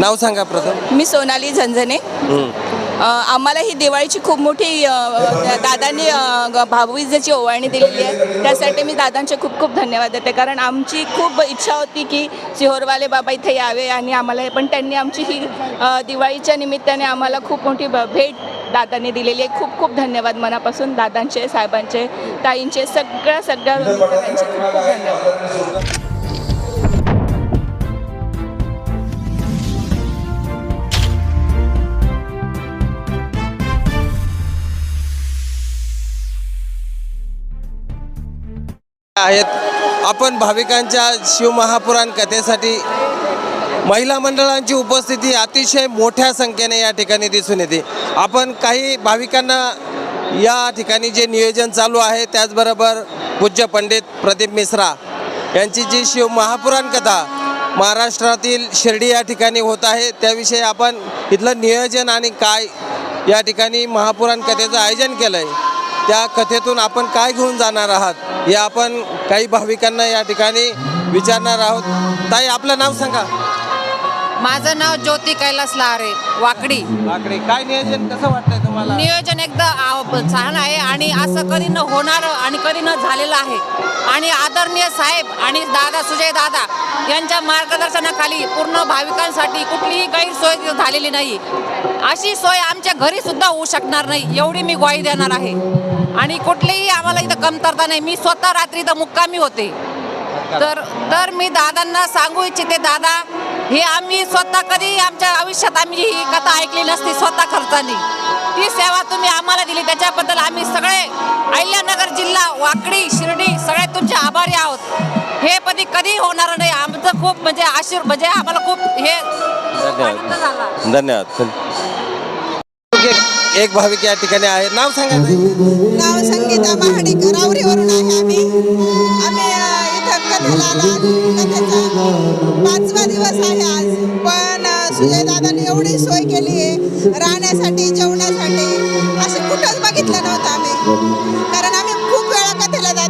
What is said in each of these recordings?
नाव सांगा प्रथम. मी सोनाली झंझने. अ, आम्हाला ही दिवाळीची खूप मोठी अ, दादांनी अ, ग- भाऊबीजेची ओवाळणी दिलेली आहे. त्यासाठी मी दादांचे खूप खूप धन्यवाद देते. कारण आमची खूप इच्छा होती की सिहोरवाले बाबा इथे यावे आणि आम्हाला पण त्यांनी आमची ही अ, दिवाळीच्या निमित्ताने आम्हाला खूप मोठी भेट दादांनी दिलेली आहे. खूप खूप धन्यवाद मनापासून दादांचे साहेबांचे ताईंचे सगळ्या सगळ्या मित्रकांचे खूप खूप धन्यवाद. आहेत. आपण भाविकांच्या शिवमहापुराण कथेसाठी महिला मंडळांची उपस्थिती अतिशय मोठ्या संख्येने या ठिकाणी दिसून येते. आपण काही भाविकांना या ठिकाणी जे नियोजन चालू आहे त्याचबरोबर पूज्य पंडित प्रदीप मिश्रा यांची जी शिव महापुराण कथा महाराष्ट्रातील शिर्डी या ठिकाणी होत आहे त्याविषयी आपण इथलं नियोजन आणि काय या ठिकाणी महापुराण कथेचं आयोजन केलं आहे त्या कथेतून आपण काय घेऊन जाणार आहात? हे आपण काही भाविकांना या ठिकाणी विचारणार आहोत. ताई आपलं नाव सांगा. माझं नाव ज्योती कैलास लहारे वाकडी. बाकडे काय नियोजन कसं वाटतंय तुम्हाला? नियोजन एकदम छान आहे आणि असं कधी न होणार आणि कधी न झालेलं आहे. आणि आदरणीय साहेब आणि दादा सुजय दादा यांच्या मार्गदर्शनाखाली पूर्ण भाविकांसाठी कुठलीही गैरसोय झालेली नाही. अशी सोय आमच्या घरी सुद्धा होऊ शकणार नाही एवढी मी ग्वाही देणार आहे. आणि कुठलीही आम्हाला इथं कमतरता नाही. मी स्वतः रात्री इथं मुक्कामी होते. तर तर मी दादांना सांगू इच्छिते दादा हे आम्ही स्वतः कधी आमच्या आयुष्यात आम्ही ही कथा ऐकली नसती स्वतः खर्चाने. ती सेवा तुम्ही आम्हाला दिली. त्याच्याबद्दल आम्ही सगळे अहिल्यानगर जिल्हा वाकडी शिर्डी सगळे तुमचे आभारी आहोत. हे कधी कधी होणार नाही. आमचं खूप म्हणजे आशीर् म्हणजे आम्हाला खूप हे धन्यवाद. एक- एक भाविक या ठिकाणी आहे नाव सांगा नाव संगीता महाडिकर. आवरीवरून आहे आम्ही. आम्ही इथं कथेला पाचवा दिवस आहे आज. पण अ, सुजयदादांनी एवढी सोय केली आहे. राहण्यासाठी जेवण्यासाठी असं कुठंच बघितलं नव्हतं आम्ही.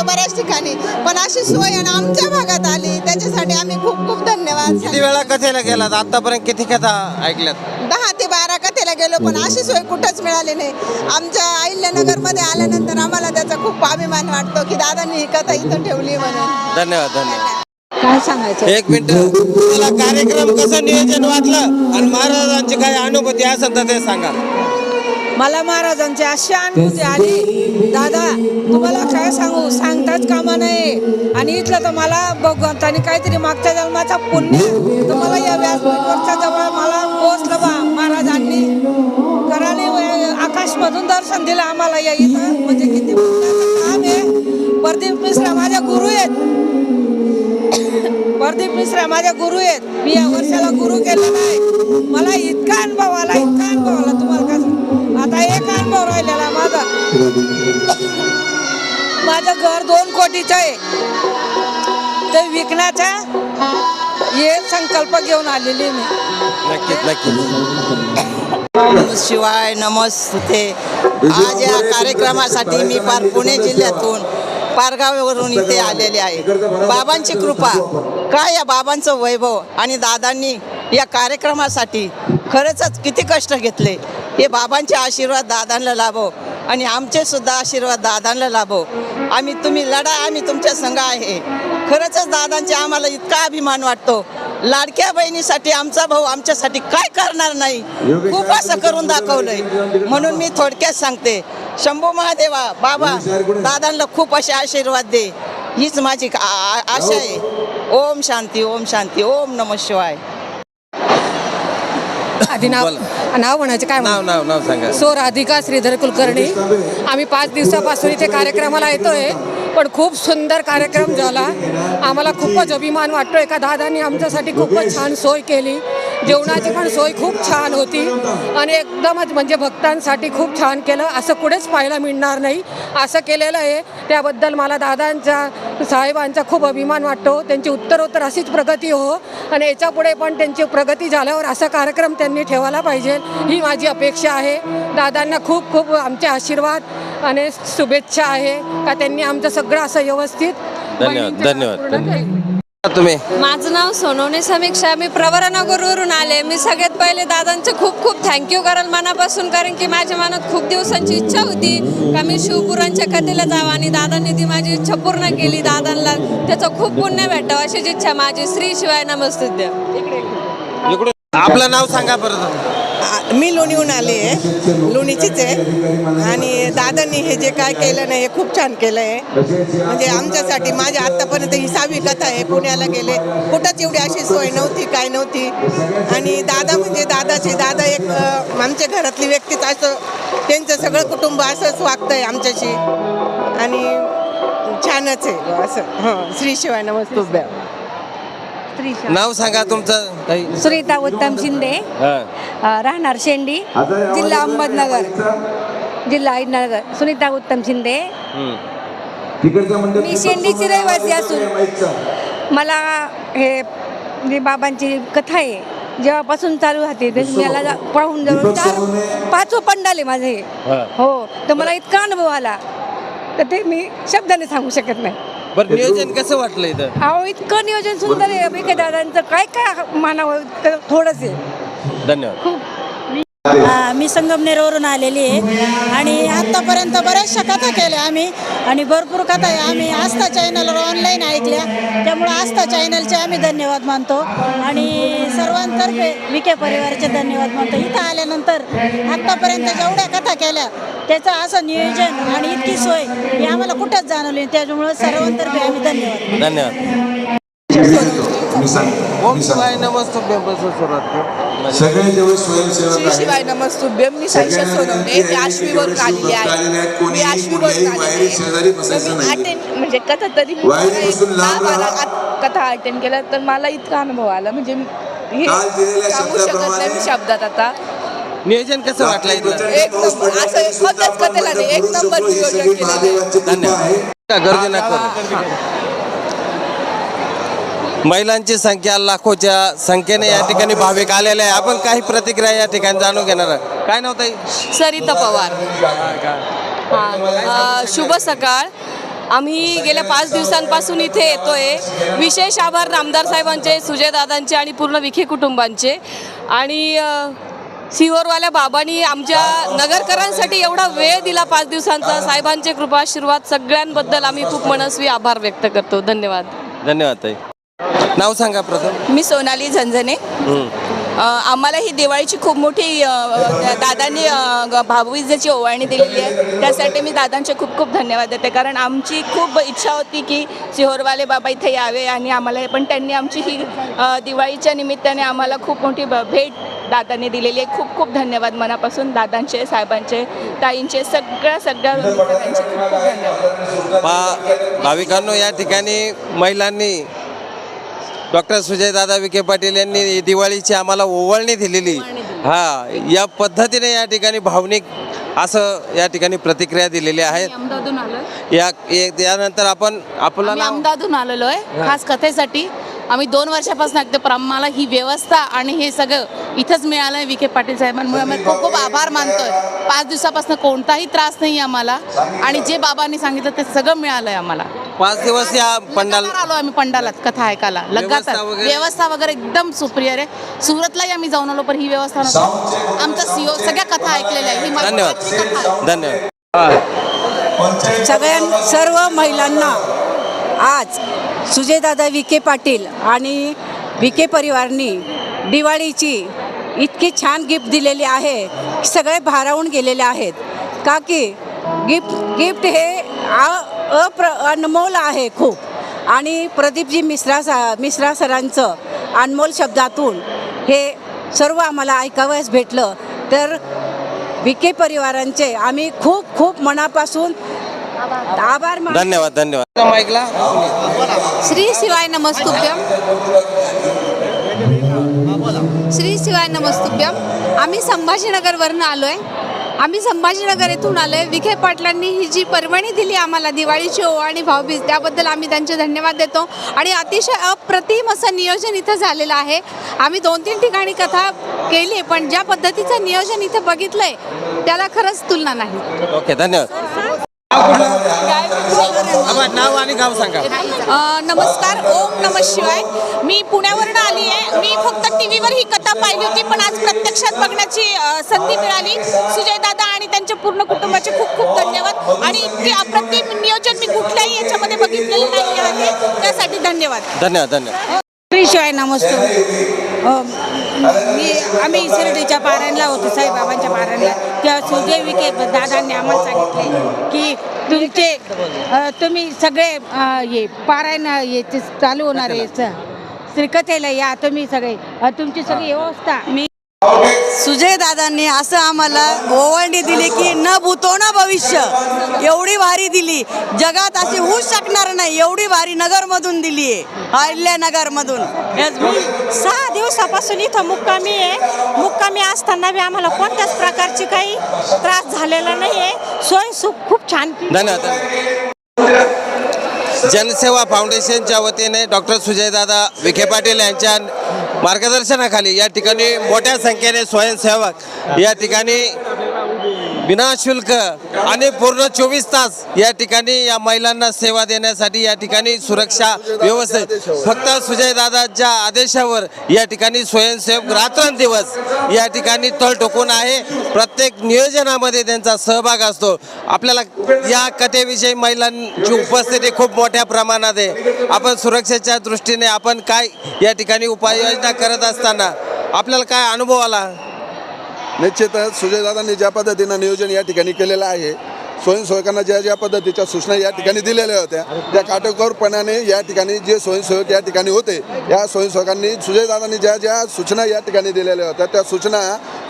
जातो बऱ्याच ठिकाणी. पण अशी सोय आणि आमच्या भागात आली. त्याच्यासाठी आम्ही खूप खूप धन्यवाद. किती. वेळा कथेला गेलात? आतापर्यंत किती कथा ऐकल्यात? दहा ते बारा कथेला गेलो पण अशी सोय कुठंच मिळाली नाही. आमच्या अहिल्यानगरमध्ये आल्यानंतर आम्हाला त्याचा खूप अभिमान वाटतो की दादांनी ही कथा इथं ठेवली म्हणून. धन्यवाद धन्यवाद. काय सांगायचं? एक मिनिट. तुम्हाला कार्यक्रम कसं नियोजन वाटलं? आणि महाराजांची काय अनुभूती असेल तर ते सांगा. मला महाराजांची अशी अनुभूती आली. दादा तुम्हाला काय सांगू? सांगताच कामा नाही आणि इथलं तर मला भगवंतानी काहीतरी मागच्या जन्माचा पुण्य. तुम्हाला या व्यासपीठावरच्या जवळ मला पोचलं बा महाराजांनी. कराने आकाशमधून दर्शन दिलं आम्हाला या इथं. म्हणजे किती काम आहे. प्रदीप मिश्रा माझ्या गुरु आहेत. प्रदीप मिश्रा माझ्या गुरु आहेत. मी या वर्षाला गुरु केलेला आहे. मला इतका अनुभव आला इतका अनुभव आला. तुम्हाला काय सांगू. आता एक अनुभव राहिलेला माझा. माझं घर दोन कोटीचं आहे. ते विकण्याचा हे संकल्प घेऊन आलेली मी. नक्कीच नक्कीच. शिवाय नमस्ते. आज या कार्यक्रमासाठी मी पार पुणे जिल्ह्यातून पारगाववरून इथे आलेले आहे. बाबांची कृपा काय या बाबांचं वैभव आणि दादांनी या कार्यक्रमासाठी खरंच किती कष्ट घेतले? हे बाबांचे आशीर्वाद दादांना लाभो आणि आमचे सुद्धा आशीर्वाद दादांना लाभो. आम्ही तुम्ही लढा आम्ही तुमच्या संघ आहे. खरंच दादांचे आम्हाला इतका अभिमान वाटतो. लाडक्या बहिणीसाठी आमचा भाऊ आमच्यासाठी काय करणार नाही? खूप असं करून दाखवलंय. म्हणून मी थोडक्यात सांगते. शंभू महादेवा बाबा दादांना खूप असे आशीर्वाद दे. हीच माझी आशा आहे. ओम शांती ओम शांती ओम नम शिवाय. आधी नाव. नाव म्हणायचं काय नाव नाव नाव सांगा. सो राधिका श्रीधर कुलकर्णी. आम्ही पाच दिवसापासून इथे कार्यक्रमाला येतोय. पण खूप सुंदर कार्यक्रम झाला. आम्हाला खूपच अभिमान वाटतो. एका दादांनी आमच्यासाठी खूपच छान सोय केली. जेवणाची पण सोय खूप छान होती. आणि एकदमच म्हणजे भक्तांसाठी खूप छान केलं. असं कुठेच पाहायला मिळणार नाही. असं केलेलं आहे. त्याबद्दल मला दादांचा साहेबांचा खूप अभिमान वाटतो. त्यांची उत्तरोत्तर अशीच प्रगती हो. आणि याच्यापुढे पण त्यांची प्रगती झाल्यावर असा कार्यक्रम त्यांनी ठेवायला पाहिजे. ही माझी अपेक्षा आहे. दादांना खूप खूप आमचे आशीर्वाद. आणि शुभेच्छा आहे का त्यांनी आमचं सगळं असं व्यवस्थित धन्यवाद, धन्यवाद. तुम्ही? माझं नाव सोनवणे समीक्षा मी प्रवरानगरवरून आले. मी सगळ्यात पहिले दादांचे खूप खूप थँक्यू कराल मनापासून कारण की माझ्या मनात खूप दिवसांची इच्छा होती का मी शिवपुरांच्या कथेला जावं आणि दादांनी ती माझी इच्छा पूर्ण केली. दादांना त्याचं खूप पुण्य भेटावं अशीच इच्छा माझी. श्री शिवाय नमस्तुद्य आपलं नाव सांगा परत आ- मी लोणीहून आले आहे. लोणीचीच आहे. आणि दादांनी हे जे काय केलं नाही हे खूप छान केलं आहे. म्हणजे आमच्यासाठी माझ्या आत्तापर्यंत ही सहावी कथा आहे. पुण्याला गेले. कुठंच एवढी अशी सोय नव्हती काय नव्हती. आणि दादा म्हणजे दादाचे दादा एक आमच्या घरातली व्यक्तीच असं त्यांचं सगळं कुटुंब असंच वागतं आहे आमच्याशी. आणि छानच आहे असं. हां श्री शिवाय नमस्तुभ्या. नाव सांगा तुमचं. ताई. सुनीता उत्तम शिंदे. हा. अ, राहणार शेंडी. जिल्हा अहमदनगर. जिल्हा अहिदनगर सुनीता उत्तम शिंदे. हम्म. मी शेंडीची रहिवासी असून मला हे जी बाबांची कथा आहे. जेव्हापासून चालू राहते ते मला जा- पाहून जवळ चार पाचवं पंडाल आहे माझं. हे हा. हो. तर मला इतका अनुभव आला. तर ते मी शब्दाने सांगू शकत नाही. बरं नियोजन कसं वाटलं इथं? अहो इतकं नियोजन सुंदर आहे. विखे दादांचं काय काय मानावं इतकं थोडंच आहे. धन्यवाद. मी संगमनेरवरून आलेली आहे. आणि आत्तापर्यंत बऱ्याचशा कथा केल्या आम्ही. आणि भरपूर कथा आहे. आम्ही आस्था चॅनलवर ऑनलाईन ऐकल्या. त्यामुळं आस्था चॅनलचे आम्ही धन्यवाद मानतो. आणि सर्वांतर्फे विखे परिवाराचे धन्यवाद मानतो. इथं आल्यानंतर आत्तापर्यंत जेवढ्या कथा केल्या त्याचं असं नियोजन आणि इतकी सोय ही आम्हाला कुठंच जाणवली नाही. त्याच्यामुळं सर्वांतर्फे आम्ही धन्यवाद. धन्यवाद. मी मी. सगळे स्वयंसेवक श्री शिवाय नमस्तुभ्यम मी साईशा सोनवणे मी आश्वीवरून आलेली आहे. मी आश्वीवरून आलेली आहे. तर मी अटेंड म्हणजे कथा तरी मी वायरी पासून दहा लांब बारा राहा. आत- कथा अटेंड केल्या तर मला इतका अनुभव आला. म्हणजे हे काल दिलेल्या सांगू शकत नाही मी शब्दाप्रमाणे शब्दात आता. नियोजन कसं वाटलं एक नंबर असं कथेला नाही. एक नंबर नियोजन केलेलं आहे. धन्यवाद. का गर्दी नका महिलांची संख्या लाखोच्या संख्येने या ठिकाणी भाविक आलेले आहे. आपण काही प्रतिक्रिया या ठिकाणी जाणून घेणार. काय नव्हतं सरिता पवार. हां शुभ सकाळ. आम्ही गेल्या पाच दिवसांपासून इथे येतोय. विशेष आभार नामदार साहेबांचे सुजयदादांचे आणि पूर्ण विखे कुटुंबांचे. आणि सिहोरवाल्या बाबांनी आमच्या नगरकरांसाठी एवढा वेळ दिला पाच दिवसांचा. साहेबांचे कृपाशीर्वाद सगळ्यांबद्दल आम्ही खूप मनस्वी आभार व्यक्त करतो. धन्यवाद. धन्यवाद ताई. नाव सांगा प्रथम. मी सोनाली झंझने. अ, आम्हाला ही दिवाळीची खूप मोठी अ, दादांनी अ, ग- भाऊबीजेची ओवाळणी दिलेली आहे. त्यासाठी मी दादांचे खूप खूप धन्यवाद देते. कारण आमची खूप इच्छा होती की सिहोरवाले बाबा इथे यावे आणि आम्हाला पण त्यांनी आमची ही अ, दिवाळीच्या निमित्ताने आम्हाला खूप मोठी ब- भेट दादांनी दिलेली आहे. खूप खूप धन्यवाद मनापासून दादांचे साहेबांचे ताईंचे सगळ्या सगळ्या मित्रकांचे खूप खूप धन्यवाद. पा भाविकांनो या ठिकाणी महिलांनी डॉक्टर सुजयदादा विखे पाटील यांनी दिवाळीची आम्हाला ओवळणी दिलेली. हा या पद्धतीने या ठिकाणी भावनिक असं या ठिकाणी प्रतिक्रिया दिलेली आलोय. या एक- यानंतर आपण आपलं आम्ही नाव अहमदाबादून आलेलो आहे खास कथेसाठी. आम्ही दोन वर्षापासून ऐकतो पण आम्हाला ही व्यवस्था आणि हे सगळं इथंच मिळालं आहे विखे पाटील साहेबांमुळे. आम्ही खूप खूप आभार मानतोय. पाच दिवसापासून कोणताही त्रास नाही आम्हाला. आणि जे बाबांनी सांगितलं ते सगळं मिळालं आहे आम्हाला. पाच दिवस या पंडाल आलो आम्ही पंडालात कथा ऐकायला. लगातार व्यवस्था वगैरे? व्यवस्था वगैरे एकदम सुप्रियर आहे सुरतलाही आम्ही जाऊन आलो पण ही व्यवस्था नव्हती. आमचा सीओ सगळ्या कथा ऐकलेल्या आहे ही धन्यवाद. धन्यवाद. सगळ्या सर्व महिलांना आज सुजयदादा विखे पाटील आणि विखे परिवारनी दिवाळीची इतकी छान गिफ्ट दिलेली आहे की सगळे भारावून गेलेले आहेत. का की गिफ्ट गिफ्ट हे आ- अप्र अनमोल आहे खूप. आणि प्रदीपजी मिश्रा सा मिश्रा सरांचं अनमोल शब्दातून हे सर्व आम्हाला ऐकावयास भेटलं. तर विखे परिवारांचे आम्ही खूप खूप मनापासून आभार मान धन्यवाद धन्यवाद. माईकला. श्री शिवाय नमस्तुभ्यम. श्री शिवाय नमस्तुभ्यम. आम्ही संभाजीनगरवरून आलो आहे आम्ही संभाजीनगर येथून आलो आहे विखे पाटलांनी ही जी पर्वणी दिली आम्हाला दिवाळीची ओवाळणी भाऊबीज त्याबद्दल आम्ही त्यांचे धन्यवाद देतो. आणि अतिशय अप्रतिम असं नियोजन इथं झालेलं आहे. आम्ही दोन तीन ठिकाणी कथा केली पण ज्या पद्धतीचं नियोजन इथं बघितलं आहे त्याला खरंच तुलना नाही. ओके धन्यवाद. नाव आणि गाव सांगा. नमस्कार ओम नम शिवाय. मी पुण्यावरून आली आहे. मी फक्त टी व्हीवर ही कथा पाहिली होती पण आज प्रत्यक्षात बघण्याची संधी मिळाली. सुजय दादा आणि त्यांच्या पूर्ण कुटुंबाचे खूप खूप धन्यवाद. आणि इतके अप्रतिम नियोजन मी कुठल्याही याच्यामध्ये बघितलेलं नाही आहे. त्यासाठी धन्यवाद. धन्यवाद धन्यवाद. श्री शिवाय नमस्तो. मी आम्ही शिर्डीच्या पारायणला होतो साईबाबांच्या पारायणला. तेव्हा सुजय विखे दादांनी आम्हाला सांगितले की तुमचे तुम्ही सगळे हे पारायण हे ते चालू होणार आहे श्रीकथेला. या तुम्ही सगळे तुमची सगळी व्यवस्था मी सुजय दादांनी असं आम्हाला ओवळणी दिली की न भूतो न भविष्य. एवढी भारी दिली. जगात अशी होऊ शकणार नाही. एवढी भारी नगरमधून दिली आहे. अहिल्यानगरमधून मी सहा दिवसापासून इथं मुक्कामी आहे. मुक्कामी असताना बी आम्हाला कोणत्याच प्रकारची काही त्रास झालेला नाही आहे सोय सुख खूप छान धन्यवाद. जनसेवा फाउंडेशनच्या वतीने डॉक्टर सुजयदादा विखे पाटील यांच्या मार्गदर्शनाखाली या ठिकाणी मोठ्या संख्येने स्वयंसेवक या ठिकाणी विनाशुल्क आणि पूर्ण चोवीस तास या ठिकाणी या महिलांना सेवा देण्यासाठी या ठिकाणी सुरक्षा व्यवस्थित. फक्त सुजयदादाच्या आदेशावर या ठिकाणी स्वयंसेवक रात्रंदिवस या ठिकाणी तळ टोकून आहे. प्रत्येक नियोजनामध्ये त्यांचा सहभाग असतो. आपल्याला या कथेविषयी महिलांची उपस्थिती खूप मोठ्या प्रमाणात आहे. आपण सुरक्षेच्या दृष्टीने आपण काय या ठिकाणी उपाययोजना करत असताना आपल्याला काय अनुभव आला? निश्चितच सुजयदादांनी ज्या पद्धतीनं नियोजन या ठिकाणी केलेलं आहे स्वयंसेवकांना ज्या ज्या पद्धतीच्या सूचना या ठिकाणी दिलेल्या होत्या त्या काटेकोरपणाने या ठिकाणी जे स्वयंसेवक या ठिकाणी होते या स्वयंसेवकांनी सुजयदादांनी ज्या ज्या सूचना या ठिकाणी दिलेल्या होत्या त्या सूचना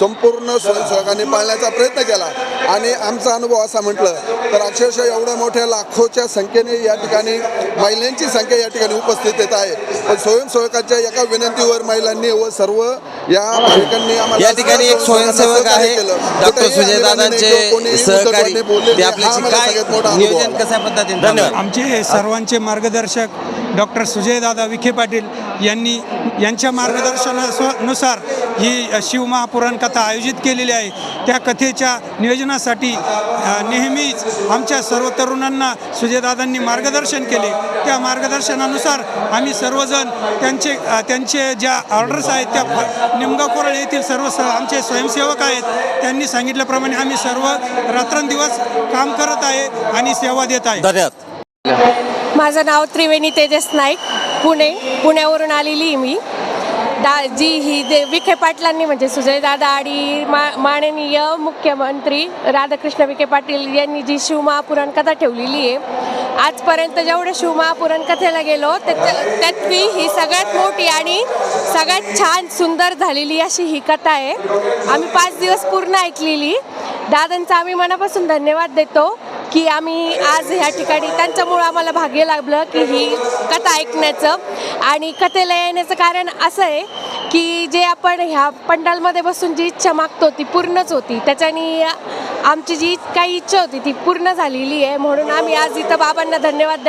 संपूर्ण स्वयंसेवकांनी पाळण्याचा प्रयत्न केला. आणि आमचा अनुभव असा म्हटलं तर अक्षरशः एवढ्या मोठ्या लाखोच्या संख्येने या ठिकाणी महिलांची संख्या या ठिकाणी उपस्थित येत आहे. पण स्वयंसेवकाच्या एका विनंतीवर महिलांनी व सर्व या भाविकांनी आम्हाला या ठिकाणी एक स्वयंसेवक आहे डॉक्टर सुजयदादांचे सहकारी. ते आपल्याशी काय नियोजन कशा पद्धतीने धन्यवाद. आमचे सर्वांचे मार्गदर्शक डॉक्टर सुजयदादा विखे पाटील यांनी यांच्या मार्गदर्शनानुसार ही शिवमहापुराण कथा आयोजित केलेली आहे. त्या कथेच्या नियोजनासाठी नेहमीच आमच्या सर्व तरुणांना सुजयदादांनी मार्गदर्शन केले. त्या मार्गदर्शनानुसार आम्ही सर्वजण त्यांचे त्यांचे ज्या ऑर्डर्स आहेत त्या फ- येथील सर्व स आमचे स्वयंसेवक आहेत त्यांनी सांगितल्याप्रमाणे आम्ही सर्व रात्रंदिवस काम करत आहे आणि सेवा देत आहे. धन्यवाद. माझं नाव त्रिवेणी तेजस नाईक पुणे पुण्यावरून आलेली आहे मी. दा जी ही दे विखे पाटलांनी म्हणजे सुजयदादा आणि मा माननीय मुख्यमंत्री राधाकृष्ण विखे पाटील यांनी जी शिवमहापुराण कथा ठेवलेली आहे आजपर्यंत जेवढं शिवमहापुराण कथेला गेलो त्यात त्यातली ही सगळ्यात मोठी आणि सगळ्यात छान सुंदर झालेली अशी ही कथा आहे. आम्ही पाच दिवस पूर्ण ऐकलेली. दादांचा आम्ही मनापासून धन्यवाद देतो. की आम्ही आज ह्या ठिकाणी त्यांच्यामुळं आम्हाला भाग्य लाभलं की ही कथा ऐकण्याचं. आणि कथेला येण्याचं कारण असं आहे की जे आपण ह्या पंडालमध्ये बसून जी इच्छा मागतो ती पूर्णच होती. त्याच्यानी आमची जी काही इच्छा होती ती पूर्ण झालेली आहे. म्हणून आम्ही आज इथं बाबांना धन्यवाद